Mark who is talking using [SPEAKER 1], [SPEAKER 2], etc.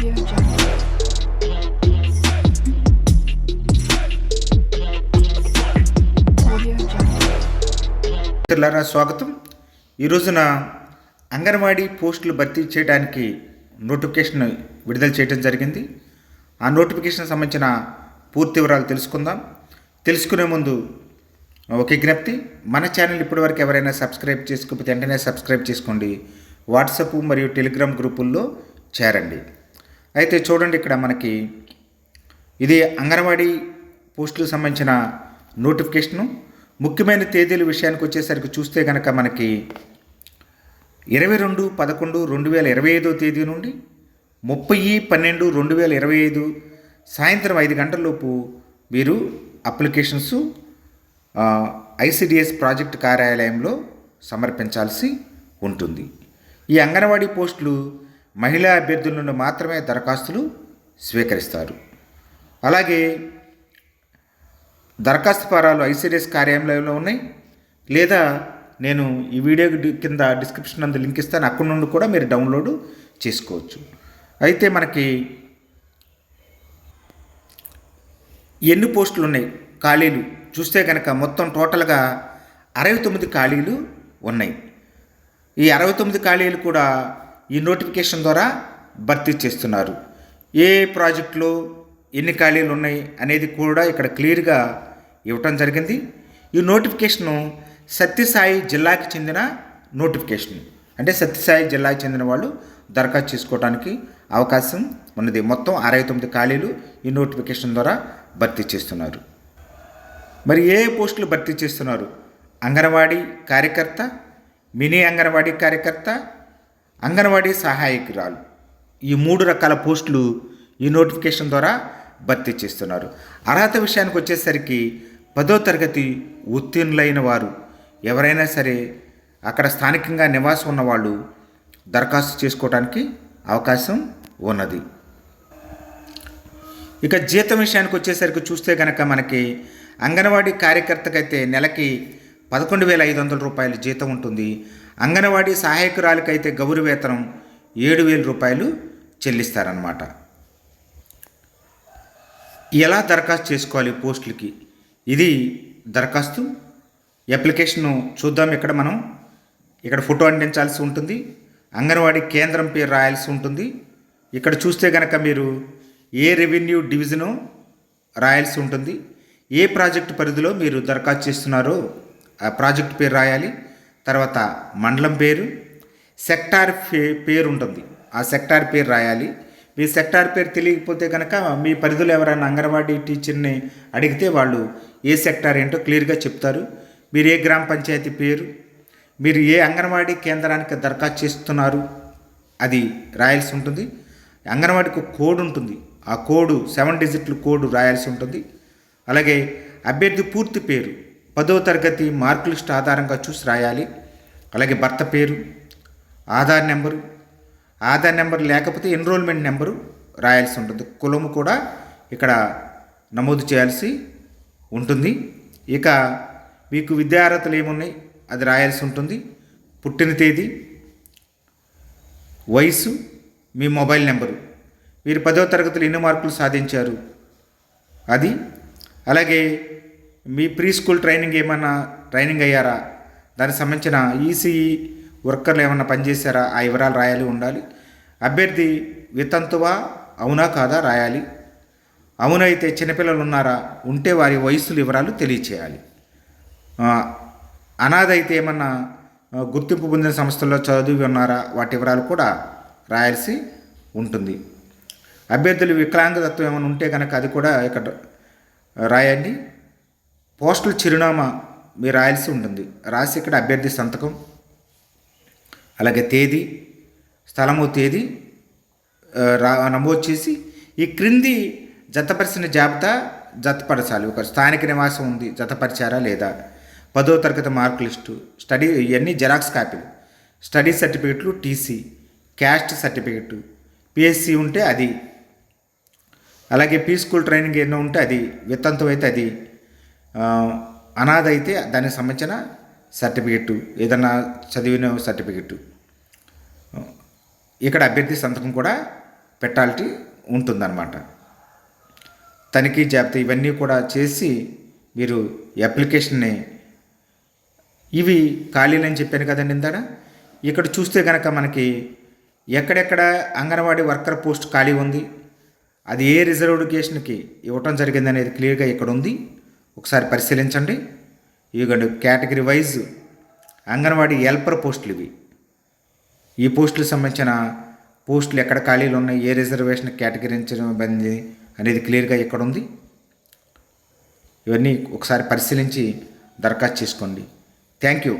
[SPEAKER 1] మిత్రులారా స్వాగతం. ఈ రోజున అంగన్వాడీ పోస్టులు భర్తీ చేయడానికి నోటిఫికేషన్ విడుదల చేయడం జరిగింది. ఆ నోటిఫికేషన్ సంబంధించిన పూర్తి వివరాలు తెలుసుకుందాం. తెలుసుకునే ముందు ఒక విజ్ఞప్తి. మన ఛానల్ ఇప్పటివరకు ఎవరైనా సబ్స్క్రైబ్ చేసుకోకపోతే వెంటనే సబ్స్క్రైబ్ చేసుకోండి. వాట్సాప్ మరియు టెలిగ్రామ్ గ్రూపుల్లో చేరండి. అయితే చూడండి ఇక్కడ మనకి ఇది అంగన్వాడీ పోస్టులకు సంబంధించిన నోటిఫికేషను. ముఖ్యమైన తేదీల విషయానికి వచ్చేసరికి చూస్తే కనుక మనకి ఇరవై రెండు పదకొండు రెండు వేల ఇరవై ఐదో తేదీ నుండి ముప్పై పన్నెండు రెండు వేల ఇరవై ఐదు సాయంత్రం ఐదు గంటలలోపు మీరు అప్లికేషన్స్ ఐసిడిఎస్ ప్రాజెక్ట్ కార్యాలయంలో సమర్పించాల్సి ఉంటుంది. ఈ అంగన్వాడీ పోస్టులు మహిళా అభ్యర్థుల నుండి మాత్రమే దరఖాస్తులు స్వీకరిస్తారు. అలాగే దరఖాస్తు ఫారాలు ఐసీడీఎస్ కార్యాలయంలో ఉన్నాయి. లేదా నేను ఈ వీడియో కింద డిస్క్రిప్షన్ అందు లింక్ ఇస్తాను. అక్కడ నుండి కూడా మీరు డౌన్లోడ్ చేసుకోవచ్చు. అయితే మనకి ఎన్ని పోస్టులు ఉన్నాయి? ఖాళీలు. చూస్తే కనుక మొత్తం టోటల్గా అరవై తొమ్మిది ఖాళీలు ఉన్నాయి. ఈ అరవై తొమ్మిది ఖాళీలు కూడా ఈ నోటిఫికేషన్ ద్వారా భర్తీ చేస్తున్నారు. ఏ ప్రాజెక్టులో ఎన్ని ఖాళీలు ఉన్నాయి అనేది కూడా ఇక్కడ క్లియర్గా ఇవ్వటం జరిగింది. ఈ నోటిఫికేషను సత్యసాయి జిల్లాకి చెందిన నోటిఫికేషన్. అంటే సత్యసాయి జిల్లాకి చెందిన వాళ్ళు దరఖాస్తు చేసుకోవడానికి అవకాశం ఉన్నది. మొత్తం అరవై తొమ్మిది ఖాళీలు ఈ నోటిఫికేషన్ ద్వారా భర్తీ చేస్తున్నారు. మరి ఏ పోస్టులు భర్తీ చేస్తున్నారు? అంగన్వాడీ కార్యకర్త మినీ అంగన్వాడీ కార్యకర్త అంగన్వాడీ సహాయకురాలు. ఈ మూడు రకాల పోస్టులు ఈ నోటిఫికేషన్ ద్వారా భర్తీ చేస్తున్నారు. అర్హత విషయానికి వచ్చేసరికి పదో తరగతి ఉత్తీర్ణులైన వారు ఎవరైనా సరే అక్కడ స్థానికంగా నివాసం ఉన్నవాళ్ళు దరఖాస్తు చేసుకోవడానికి అవకాశం ఉన్నది. ఇక జీతం విషయానికి వచ్చేసరికి చూస్తే కనుక మనకి అంగన్వాడీ కార్యకర్తకైతే నెలకి పదకొండు వేల ఐదు వందల రూపాయలు జీతం ఉంటుంది. అంగన్వాడీ సహాయకురాలకైతే గౌరవ వేతనం ఏడు వేల రూపాయలు చెల్లిస్తారనమాట ఎలా దరఖాస్తు చేసుకోవాలి పోస్టులకి? ఇది దరఖాస్తు అప్లికేషన్ను చూద్దాం. ఇక్కడ మనం ఇక్కడ ఫోటో అందించాల్సి ఉంటుంది. అంగన్వాడీ కేంద్రం పేరు రాయాల్సి ఉంటుంది. ఇక్కడ చూస్తే కనుక మీరు ఏ రెవెన్యూ డివిజను రాయాల్సి ఉంటుంది. ఏ ప్రాజెక్టు పరిధిలో మీరు దరఖాస్తు చేస్తున్నారో ప్రాజెక్ట్ పేరు రాయాలి. తర్వాత మండలం పేరు సెక్టార్ పే పేరు ఉంటుంది ఆ సెక్టార్ పేరు రాయాలి. మీ సెక్టార్ పేరు తెలియకపోతే కనుక మీ పరిధిలో ఎవరైనా అంగన్వాడీ టీచర్ని అడిగితే వాళ్ళు ఏ సెక్టార్ ఏంటో క్లియర్గా చెప్తారు. మీరు ఏ గ్రామ పంచాయతీ పేరు మీరు ఏ అంగన్వాడీ కేంద్రానికి దరఖాస్తు చేస్తున్నారు అది రాయాల్సి ఉంటుంది. అంగన్వాడీకి కోడ్ ఉంటుంది. ఆ కోడ్ సెవెన్ డిజిట్లు కోడ్ రాయాల్సి ఉంటుంది. అలాగే అభ్యర్థి పూర్తి పేరు పదవ తరగతి మార్క్ లిస్ట్ ఆధారంగా చూసి రాయాలి. అలాగే భర్త పేరు ఆధార్ నెంబరు ఆధార్ నెంబర్ లేకపోతే ఎన్రోల్మెంట్ నెంబరు రాయాల్సి ఉంటుంది. కులము కూడా ఇక్కడ నమోదు చేయాల్సి ఉంటుంది. ఇక మీకు విద్యార్హతలు ఏమున్నాయి అది రాయాల్సి ఉంటుంది. పుట్టిన తేదీ వయసు మీ మొబైల్ నెంబరు. మీరు పదో తరగతిలో ఎన్ని మార్కులు సాధించారు? అది. అలాగే మీ ప్రీ స్కూల్ ట్రైనింగ్ ఏమైనా ట్రైనింగ్ అయ్యారా? దానికి సంబంధించిన ఈసీఈ వర్కర్లు ఏమైనా పనిచేశారా? ఆ వివరాలు రాయాలి ఉండాలి. అభ్యర్థి వితంతువా? అవునా కాదా? రాయాలి. అవునైతే చిన్నపిల్లలు ఉన్నారా? ఉంటే వారి వయస్సుల వివరాలు తెలియచేయాలి. అనాథ అయితే ఏమన్నా గుర్తింపు పొందిన సంస్థల్లో చదివి ఉన్నారా? వాటి వివరాలు కూడా రాయాల్సి ఉంటుంది. అభ్యర్థులు వికలాంగతత్వం ఏమైనా ఉంటే కనుక అది కూడా ఇక్కడ రాయండి. పోస్టల్ చిరునామా మీరు రాయాల్సి ఉంటుంది. రాసి ఇక్కడ అభ్యర్థి సంతకం అలాగే తేదీ స్థలము తేదీ రా నమోదు చేసి ఈ క్రింది జతపరిచిన జాబితా జతపరచాలి ఒక స్థానిక నివాసం ఉంది జతపరిచారా లేదా? పదో తరగతి మార్క్ లిస్టు స్టడీ ఇవన్నీ జెరాక్స్ కాపీలు స్టడీ సర్టిఫికెట్లు టీసీ క్యాస్ట్ సర్టిఫికెట్ పిఎస్సి ఉంటే అది అలాగే పీ స్కూల్ ట్రైనింగ్ ఎన్నో ఉంటే అది విత్తంతం అయితే అది అనాథ అయితే దానికి సంబంధించిన సర్టిఫికెట్ ఏదన్నా చదివిన సర్టిఫికెట్ ఇక్కడ అభ్యర్థి సంతకం కూడా పెట్టాలిటీ ఉంటుందన్నమాట. తనిఖీ జాబితా ఇవన్నీ కూడా చేసి మీరు అప్లికేషన్ని ఇవి ఖాళీలు అని చెప్పాను కదండి ఇందాడ ఇక్కడ చూస్తే కనుక మనకి ఎక్కడెక్కడ అంగన్వాడీ వర్కర్ పోస్ట్ ఖాళీ ఉంది అది ఏ రిజర్వేషన్కి ఇవ్వటం జరిగిందనేది క్లియర్గా ఇక్కడ ఉంది. ఒకసారి పరిశీలించండి. ఇవ్వండి కేటగిరీ వైజ్ అంగన్వాడీ హెల్పర్ పోస్టులు ఇవి. ఈ పోస్టులకు సంబంధించిన పోస్టులు ఎక్కడ ఖాళీలు ఉన్నాయి ఏ రిజర్వేషన్ కేటగిరించబడింది అనేది క్లియర్గా ఇక్కడ ఉంది? ఇవన్నీ ఒకసారి పరిశీలించి దరఖాస్తు చేసుకోండి. Thank you.